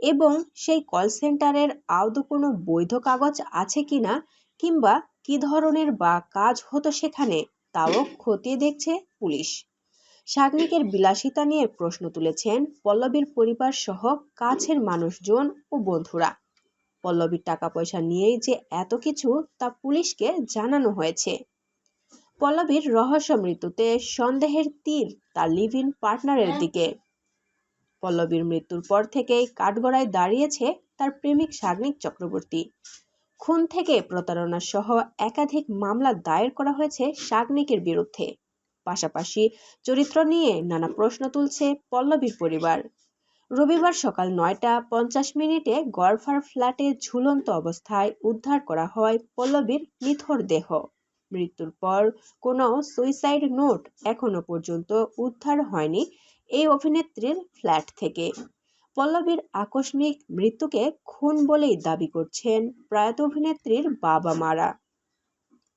এবং সেই কল সেন্টারের আদৌ কোনো বৈধ কাগজ আছে কিনা কিংবা কি ধরনের বা কাজ হতো সেখানে তাও খতিয়ে দেখছে পুলিশ। সাগনিকের বিলাসিতা নিয়ে প্রশ্ন তুলেছেন পল্লবীর পরিবার সহ কাছের মানুষজন ও বন্ধুরা। পল্লবীর টাকা পয়সা নিয়েই যে এত কিছু তা পুলিশকে জানানো হয়েছে। পল্লবীর রহস্য মৃত্যুতে সন্দেহের তীর তার লিভ ইন পার্টনারের দিকে। পল্লবীর মৃত্যুর পর থেকেই কাঠগড়ায় দাঁড়িয়েছে তার প্রেমিক সাগ্নিক চক্রবর্তী। খুন থেকে প্রতারণা সহ একাধিক মামলা দায়ের করা হয়েছে সাগ্নিকের বিরুদ্ধে। পাশাপাশি চরিত্র নিয়ে নানা প্রশ্ন তুলছে পল্লবীর পরিবার। রবিবার সকাল নয়টা পঞ্চাশ মিনিটে গড়ফার ফ্ল্যাটে ঝুলন্ত অবস্থায় উদ্ধার করা হয় পল্লবীর নিথর দেহ। মৃত্যুর পর কোনো সুইসাইড নোট এখনও পর্যন্ত উদ্ধার হয়নি এই অভিনেত্রীর ফ্ল্যাট থেকে। পল্লবীর আকস্মিক মৃত্যুকে খুন বলেই দাবি করছেন প্রয়াত অভিনেত্রীর বাবা মারা।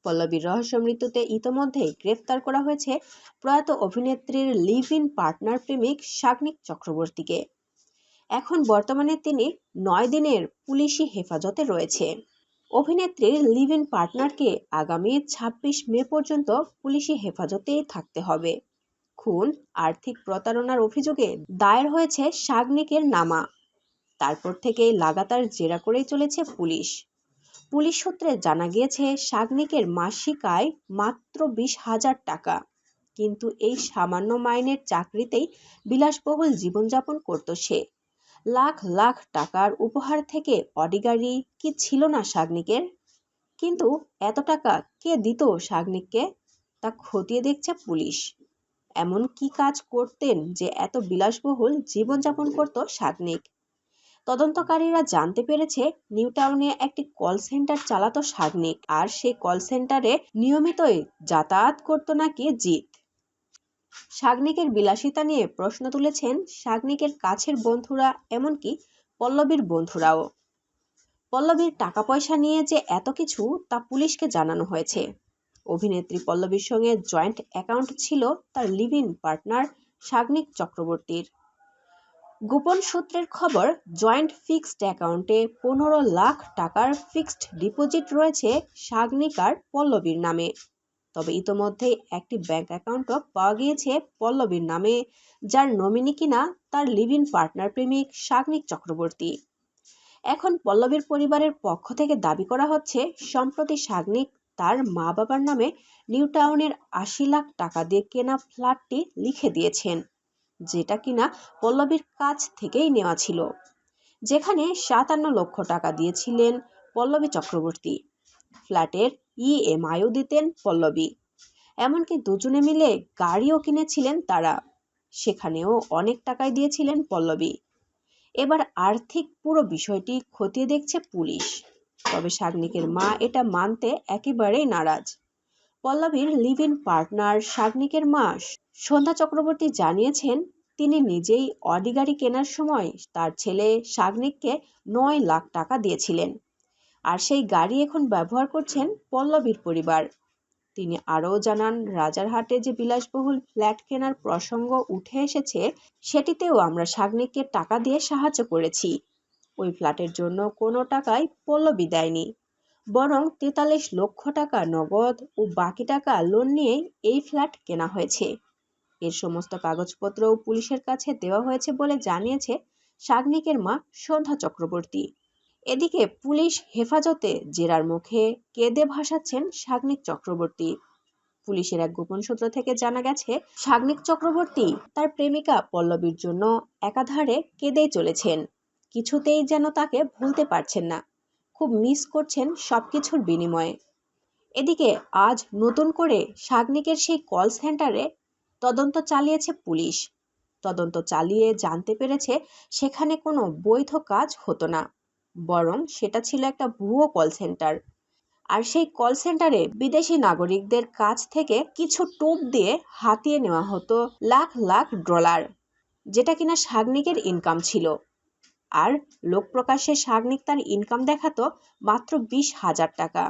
পল্লবীর রহস্য মৃত্যুতে ইতোমধ্যেই গ্রেফতার করা হয়েছে প্রয়াত অভিনেত্রীর লিভ ইন পার্টনার প্রেমিক সাগ্নিক চক্রবর্তীকে। এখন বর্তমানে তিনি নয় দিনের পুলিশি হেফাজতে রয়েছে। অভিনেত্রীর লিভ ইন পার্টনারকে আগামী ছাব্বিশ মে পর্যন্ত পুলিশি হেফাজতেই থাকতে হবে। খুন, আর্থিক প্রতারণার অভিযোগে দায়ের হয়েছে সাগনিকের নামা। তারপর থেকেই লাগাতার জেরা করেই চলেছে পুলিশ। পুলিশ সূত্রে জানা গিয়েছে, সাগনিকের মাসিক আয় মাত্র বিশ হাজার টাকা। কিন্তু এই সামান্য মাইনের চাকরিতেই বিলাসবহুল জীবনযাপন করত সে। লাখ লাখ টাকার উপহার থেকে অডিগাড়ি কি ছিল না সাগনিকের? কিন্তু এত টাকা কে দিত সাগনিককে? তা খতিয়ে দেখছে পুলিশ। এমন কি কাজ করতেন যে এত বিলাসবহুল জীবনযাপন করত সাগনিক তদন্তকারীরা জানতে পেরেছে নিউটাউনে একটি কল সেন্টার চালাতো সাগনিক আর সেই কল সেন্টারে নিয়মিতই যাতায়াত করতো নাকি জিৎ। সাগনিকের বিলাসিতা নিয়ে প্রশ্ন তুলেছেন সাগনিকের কাছের বন্ধুরা এমনকি পল্লবীর বন্ধুরাও। পল্লবীর টাকা পয়সা নিয়ে যে এত কিছু তা পুলিশকে জানানো হয়েছে। অভিনেত্রী পল্লবীর সঙ্গে জয়েন্ট অ্যাকাউন্ট ছিল তার লিভ ইন পার্টনার সাগনিক চক্রবর্তীর। গোপন সূত্রের খবর, জয়েন্ট ফিক্সড অ্যাকাউন্টে পনেরো লাখ টাকার ফিক্সড ডিপোজিট রয়েছে সাগনিক আর পল্লবীর নামে। তবে ইতোমধ্যেই একটি ব্যাংক অ্যাকাউন্টও পাওয়া গিয়েছে পল্লবীর নামে, যার নমিনি কিনা তার লিভ ইন পার্টনার প্রেমিক সাগনিক চক্রবর্তী। এখন পল্লবীর পরিবারের পক্ষ থেকে দাবি করা হচ্ছে, সম্প্রতি সাগনিক তার মা বাবার নামে নিউ টাউনের আশি লাখ টাকা দিয়ে কেনা ফ্ল্যাটটি লিখে দিয়েছেন, যেটা কিনা পল্লবীর কাছ থেকেই নেওয়া ছিল, যেখানে সাতান্ন লক্ষ টাকা দিয়েছিলেন পল্লবী চক্রবর্তী। ফ্ল্যাটের ইএমআইও দিতেন পল্লবী। এমনকি দুজনে মিলে গাড়িও কিনেছিলেন তারা। সেখানেও অনেক টাকায় দিয়েছিলেন পল্লবী। এবার আর্থিক পুরো বিষয়টি খতিয়ে দেখছে পুলিশ। তবে সাগনিকের মা এটা মানতে একেবারেই নারাজ। পল্লবীর লিভ ইন পার্টনার সাগনিকের মা সন্ধ্যা চক্রবর্তী জানিয়েছেন, তিনি নিজেই অডি গাড়ি কেনার সময় তার ছেলে সাগনিককে নয় লাখ টাকা দিয়েছিলেন। আর সেই গাড়ি এখন ব্যবহার করছেন পল্লবীর পরিবার। তিনি আরও জানান, রাজারহাটে যে বিলাসবহুল ফ্ল্যাট কেনার প্রসঙ্গ উঠে এসেছে, সেটিতেও আমরা সাগনিককে টাকা দিয়ে সাহায্য করেছি। ওই ফ্ল্যাটের জন্য কোনো টাকাই পল্লবী দেয়নি বরং তেতাল্লিশ লক্ষ টাকা নগদ ও বাকি টাকা লোন নিয়েই এই ফ্ল্যাট কেনা হয়েছে। এর সমস্ত কাগজপত্রও পুলিশের কাছে দেওয়া হয়েছে বলে জানিয়েছে সাগনিকের মা সন্ধ্যা চক্রবর্তী। এদিকে পুলিশ হেফাজতে জেরার মুখে কেঁদে ভাসাচ্ছেন সাগনিক চক্রবর্তী। পুলিশের এক গোপন সূত্র থেকে জানা গেছে, সাগনিক চক্রবর্তী তার প্রেমিকা পল্লবীর জন্য একাধারে কেঁদেই চলেছেন। কিছুতেই যেন তাকে ভুলতে পারছেন না। খুব মিস করছেন সব কিছুর বিনিময়ে। এদিকে আজ নতুন করে সাগনিকের সেই কল সেন্টারে তদন্ত চালিয়েছে পুলিশ। তদন্ত চালিয়ে জানতে পেরেছে সেখানে কোনো বৈধ কাজ হতো না, বরং সেটা ছিল একটা ভুয়ো কল সেন্টার আর সেই কল সেন্টারে বিদেশি নাগরিকদের কাছ থেকে কিছু টোপ দিয়ে হাতিয়ে নেওয়া হতো লাখ লাখ ডলার, যেটা কিনা সাগনিকের ইনকাম ছিল। আর লোক প্রকাশ্যে সাগনিক তার ইনকাম দেখাতো মাত্র বিশ হাজার টাকা।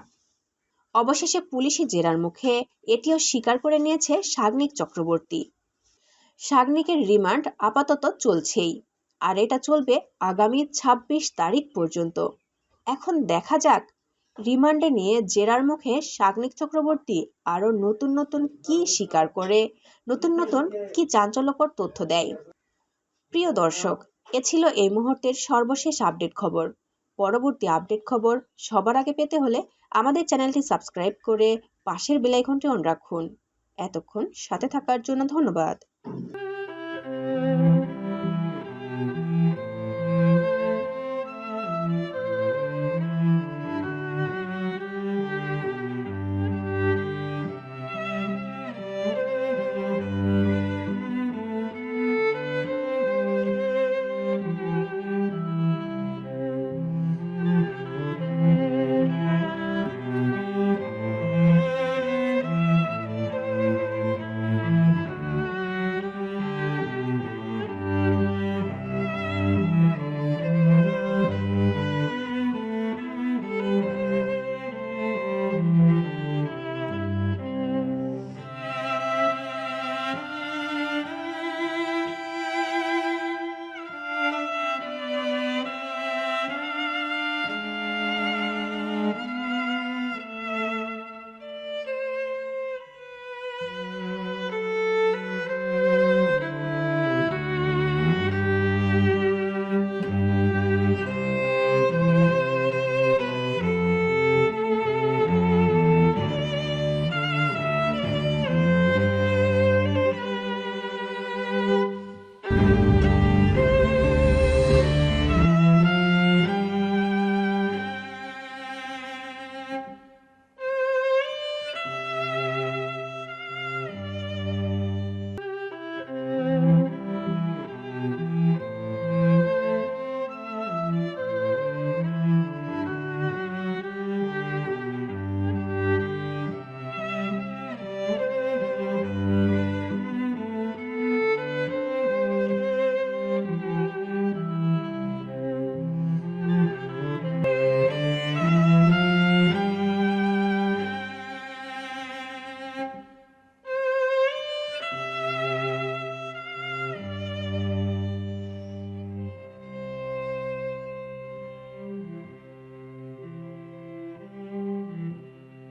অবশেষে পুলিশি জেরার মুখে এটিও স্বীকার করে নিয়েছে সাগনিক চক্রবর্তী। সাগনিকের রিমান্ড আপাতত চলছেই, আর এটা চলবে আগামী ছাব্বিশ তারিখ পর্যন্ত। এখন দেখা যাক, রিমান্ডে নিয়ে জেরার মুখে শাগনিক চক্রবর্তী আরও নতুন নতুন কি স্বীকার করে, নতুন নতুন কি চাঞ্চল্যকর তথ্য দেয়। প্রিয় দর্শক এ ছিল এই মুহূর্তের সর্বশেষ আপডেট খবর। পরবর্তী আপডেট খবর সবার আগে পেতে হলে আমাদের চ্যানেলটি সাবস্ক্রাইব করে পাশের বেলাইকনটি অন রাখুন। এতক্ষণ সাথে থাকার জন্য ধন্যবাদ।